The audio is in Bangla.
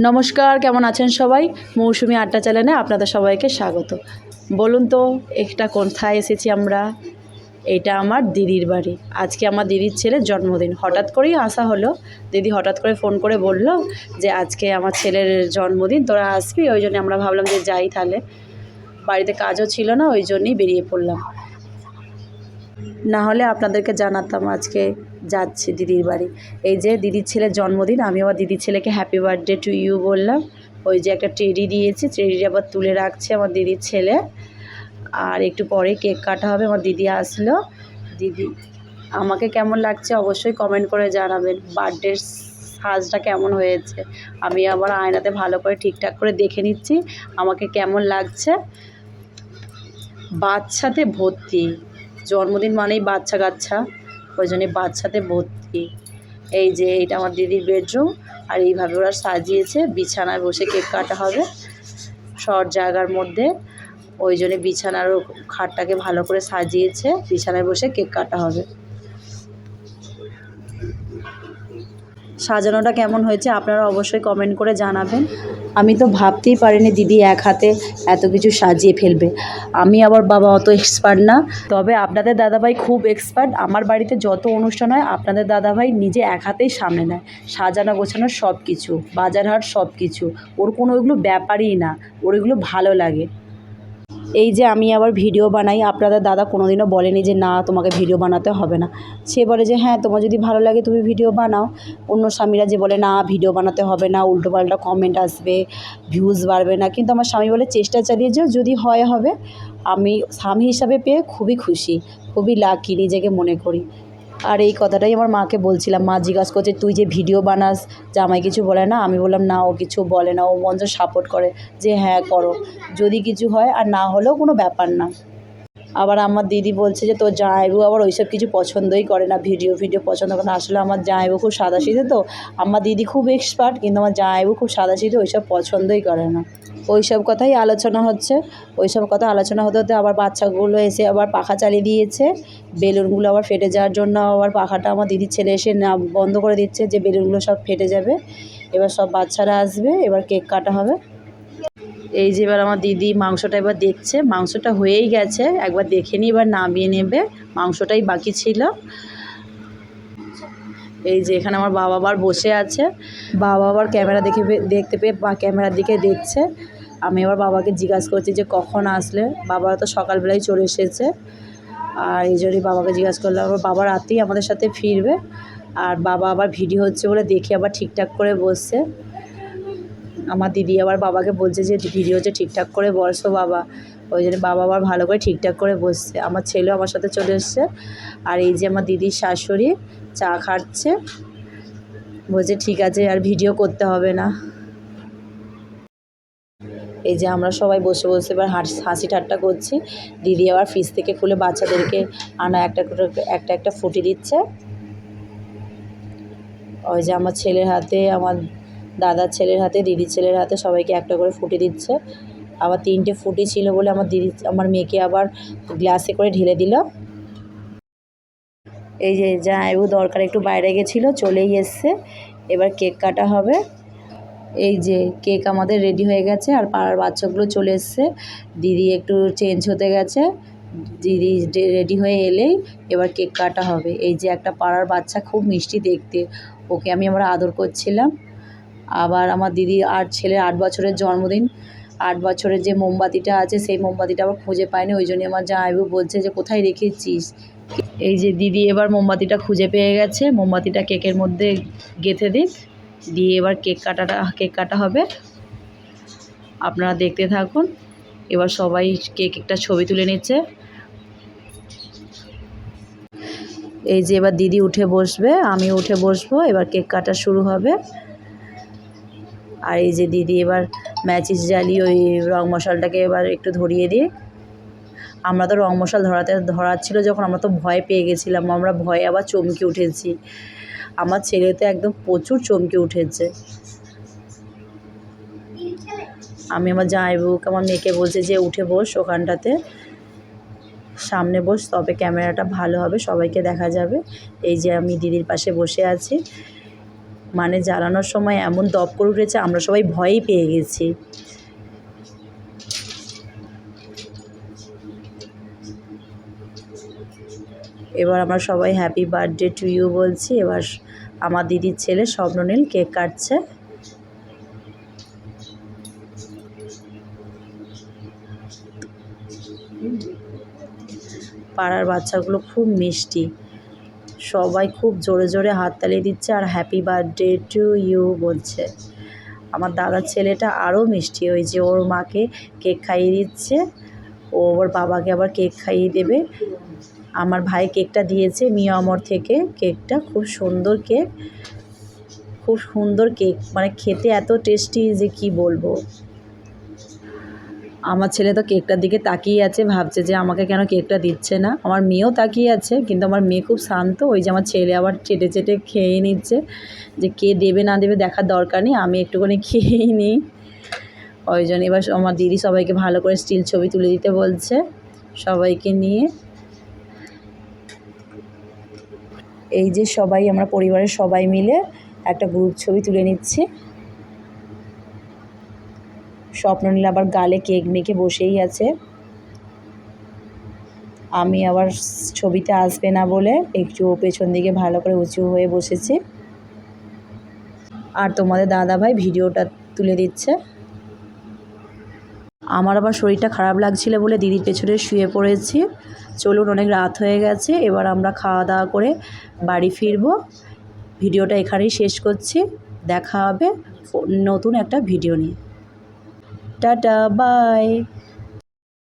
নমস্কার, কেমন আছেন সবাই? মৌসুমি আড্ডা চ্যানেলে আপনাদের সবাইকে স্বাগত। বলুন তো একটা কোথায় এসেছি আমরা? এটা আমার দিদির বাড়ি। আজকে আমার দিদির ছেলের জন্মদিন। হঠাৎ করেই আসা হলো, দিদি হঠাৎ করে ফোন করে বলল যে, আজকে আমার ছেলের জন্মদিন, তোরা আসবি? ওই জন্য আমরা ভাবলাম যে, যাই তাহলে। বাড়িতে কাজও ছিল না, ওই জন্যই বেরিয়ে পড়লাম। না হলে আপনাদেরকে জানাতাম আজকে যাচ্ছি দিদির বাড়ি। এই যে দিদির ছেলের জন্মদিন, আমি আবার দিদির ছেলেকে হ্যাপি বার্থডে টু ইউ বললাম। ওই যে একটা টেডি দিয়েছি টেডিটা আবার তুলে রাখছে আমার দিদির ছেলে। আর একটু পরে কেক কাটা হবে, আমার দিদি আসলো। দিদি, আমাকে কেমন লাগছে অবশ্যই কমেন্ট করে জানাবেন। বার্থডের সাজটা কেমন হয়েছে? আমি আবার আয়নাতে ভালো করে ঠিকঠাক করে দেখে নিচ্ছি, আমাকে কেমন লাগছে। বাচ্চাতে ভর্তি। জন্মদিন মানেই বাচ্চা কাচ্চা ওই জন্যে বাচ্চাতে ভর্তি। এই যে, এইটা আমার দিদির বেডরুম আর এইভাবে ওরা সাজিয়েছে। বিছানায় বসে কেক কাটা হবে শর্ট জায়গার মধ্যে। ওই জন্যে বিছানার খাটটাকে ভালো করে সাজিয়েছে। বিছানায় বসে কেক কাটা হবে। সাজানোটা কেমন হয়েছে আপনারা অবশ্যই কমেন্ট করে জানাবেন। আমি তো ভাবতেই পারিনি দিদি এক হাতে এত কিছু সাজিয়ে ফেলবে। আমি আবার বাবা অত এক্সপার্ট না। তবে আপনাদের দাদাভাই খুব এক্সপার্ট আমার বাড়িতে যত অনুষ্ঠান হয়, আপনাদের দাদাভাই নিজে এক হাতেই সামনে নেয়। সাজানো গোছানো সব কিছু বাজার হাট সব কিছু ওর কোনো ওইগুলো ব্যাপারই না। ওর এগুলো ভালো লাগে। এই যে আমি আবার ভিডিও বানাই, আপনাদের দাদা কোনোদিনও বলেনি যে না, তোমাকে ভিডিও বানাতে হবে না। সে বলে যে হ্যাঁ তোমার যদি ভালো লাগে তুমি ভিডিও বানাও। অন্য স্বামীরা যে বলে, না, ভিডিও বানাতে হবে না, উল্টোপাল্টা কমেন্ট আসবে ভিউজ বাড়বে না। কিন্তু আমার স্বামী বলে, চেষ্টা চালিয়ে যাও, যদি হয় হবে, আমি স্বামী হিসাবে পেয়ে খুবই খুশি, খুবই লাকি নিজেকে মনে করি। আর এই কথাটাই আমার মাকে বলছিলাম, মা, জিজ্ঞাসা করছে, তুই যে ভিডিও বানাস, জামাই কিছু বলে না? আমি বললাম, না, ও কিছু বলে না, ও মঞ্চ সাপোর্ট করে যে হ্যাঁ করো। যদি কিছু হয় আর না হলেও কোনো ব্যাপার না। আবার আমার দিদি বলছে যে, তোর জামাইবু আবার ওইসব কিছু পছন্দই করে না, ভিডিও ভিডিও পছন্দ করে না। আসলে আমার জামাইবু খুব সাদাসিধে তো, আমার দিদি খুব এক্সপার্ট কিন্তু আমার জামাইবু খুব সাদা সাদাসিধে ওইসব পছন্দই করে না। ওইসব কথাই আলোচনা হচ্ছে। ওই সব কথা আলোচনা হতে হতে আবার বাচ্চাগুলো এসে আবার পাখা চালিয়ে দিয়েছে। বেলুনগুলো আবার ফেটে যাওয়ার জন্য আবার পাখাটা আমার দিদির ছেলে এসে না, বন্ধ করে দিচ্ছে যে বেলুনগুলো সব ফেটে যাবে। এবার সব বাচ্চারা আসবে, এবার কেক কাটা হবে। এই যে এবার আমার দিদি মাংসটা এবার দেখছে। মাংসটা হয়েই গেছে, একবার দেখে নিই এবার নামিয়ে নেবে। মাংসটাই বাকি ছিল। এই যে এখানে আমার বাবা আবার বসে আছে। বাবা আবার ক্যামেরা দেখে দেখতে পেয়ে বা ক্যামেরার দিকে দেখছে। আমি আবার বাবাকে জিজ্ঞাসা করছি যে কখন আসলে? বাবা তো সকালবেলায় চলে এসেছে। আর এই জন্যই বাবাকে জিজ্ঞাসা করলাম আবার বাবা রাতেই আমাদের সাথে ফিরবে। আর বাবা আবার ভিডিও হচ্ছে বলে দেখে আবার ঠিকঠাক করে বসছে। আমার দিদি আবার বাবাকে বলছে যে ভিডিও হচ্ছে ঠিকঠাক করে বসো বাবা। ওই জন্য বাবা আবার ভালো করে ঠিকঠাক করে বসছে। আমার ছেলেও আমার সাথে চলে এসছে। আর এই যে আমার দিদির শাশুড়ি চা খাচ্ছে। বলছে, ঠিক আছে, আর ভিডিও করতে হবে না। এই যে আমরা সবাই বসে বসে এবার হাস- হাসি ঠাট্টা করছি। দিদি আবার ফ্রিজ থেকে খুলে বাচ্চাদেরকে আনা একটা একটা একটা ফুটি দিচ্ছে। ওই যে আমার ছেলের হাতে, আমার দাদার ছেলের হাতে, দিদির ছেলের হাতে সবাইকে একটা করে ফুটি দিচ্ছে। আবার তিনটে ফুটি ছিল বলে আমার দিদি, আমার মেয়েকে আবার গ্লাসে করে ঢেলে দিল। এই যে জামাইবু দরকার একটু বাইরে গেছিল, চলেই এসছে। এবার কেক কাটা হবে। এই যে কেক আমাদের রেডি হয়ে গেছে আর পাড়ার বাচ্চাগুলো চলে এসছে। দিদি একটু চেঞ্জ হতে গেছে। দিদি রেডি হয়ে এলেই এবার কেক কাটা হবে। এই যে একটা পাড়ার বাচ্চা খুব মিষ্টি দেখতে। ওকে আমি আবার আদর করছিলাম। আবার আমার দিদি আট ছেলের আট বছরের জন্মদিন। আট বছরের যে মোমবাতিটা আছে সেই মোমবাতিটা আবার খুঁজে পায়নি। ওই জন্য আমার জামাইবু বলছে যে, কোথায় রেখেছিস? এই যে দিদি এবার মোমবাতিটা খুঁজে পেয়ে গেছে। মোমবাতিটা কেকের মধ্যে গেঁথে দিক। দিয়ে এবার কেক কাটাটা, কেক কাটা হবে। আপনারা দেখতে থাকুন। এবার সবাই কেক একটা ছবি তুলে নিচ্ছে। এই যে এবার দিদি উঠে বসবে, আমি উঠে বসবো। এবার কেক কাটা শুরু হবে। আর এই যে দিদি এবার ম্যাচিস জ্বালিয়ে ওই রং মশালটাকে এবার একটু ধরিয়ে দিয়ে আমরা তো রং মশাল ধরাতে, ধরাচ্ছিল যখন আমরা তো ভয় পেয়ে গেছিলাম। আমরা ভয়ে আবার চমকে উঠেছি। আমার ছেলে তো একদম প্রচুর চমকে উঠেছে। আমি আমার জামাইবাবুকে, আমার মেয়েকে বলছে যে, উঠে বস ওখানটাতে। সামনে বস, তবে ক্যামেরাটা ভালো হবে, সবাইকে দেখা যাবে। এই যে আমি দিদির পাশে বসে আছি। মানে জ্বালানোর সময় এমন দপ করে উঠেছে, আমরা সবাই ভয়ই পেয়ে গেছি। এবার আমরা সবাই হ্যাপি বার্থডে টু ইউ বলছি। এবার আমার দিদির ছেলে স্বপ্ননীল কেক কাটছে। পাড়ার বাচ্চাগুলো খুব মিষ্টি। সবাই খুব জোরে জোরে হাততালি দিচ্ছে আর হ্যাপি বার্থডে টু ইউ বলছে। আমার দাদার ছেলেটা আরও মিষ্টি, ওই যে ওর মাকে কেক খাইয়ে দিচ্ছে। ও ওর বাবাকে আবার কেক খাইয়ে দেবে। আমার ভাই কেকটা দিয়েছে, মিয়া অমর থেকে। কেকটা খুব সুন্দর কেক। খুব সুন্দর কেক। মানে খেতে এত টেস্টি যে কি বলব। আমার ছেলে তো কেকটার দিকে তাকিয়ে আছে, ভাবছে যে আমাকে কেন কেকটা দিচ্ছে না। আমার মেয়েও তাকিয়ে আছে, কিন্তু আমার মেয়ে খুব শান্ত। ওই যে আমার ছেলে আবার চেটে চেটে খেয়ে নিচ্ছে যে কে দেবে না দেবে দেখার দরকার নেই, আমি একটুখানি খেয়েই নিই। ওই জন্য এবার আমার দিদি সবাইকে ভালো করে স্টিল ছবি তুলে দিতে বলছে। সবাইকে নিয়ে। এই যে সবাই, আমরা পরিবারের সবাই মিলে একটা গ্রুপ ছবি তুলে নিচ্ছি। স্বপ্ন স্বপ্ননীল আবার গালে কেক মেখে বসেই আছে। আমি আবার ছবিতে আসবে না বলে একটু পেছন দিকে ভালো করে উঁচু হয়ে বসেছি। আর তোমাদের দাদা ভাই ভিডিওটা তুলে দিচ্ছে। আমার আবার শরীরটা খারাপ লাগছিল বলে দিদির পেছনে শুয়ে পড়েছি। চলুন, অনেক রাত হয়ে গেছে। এবার আমরা খাওয়া দাওয়া করে বাড়ি ফিরবো। ভিডিওটা এখানেই শেষ করছি। দেখা হবে নতুন একটা ভিডিও নিয়ে। Tata, bye.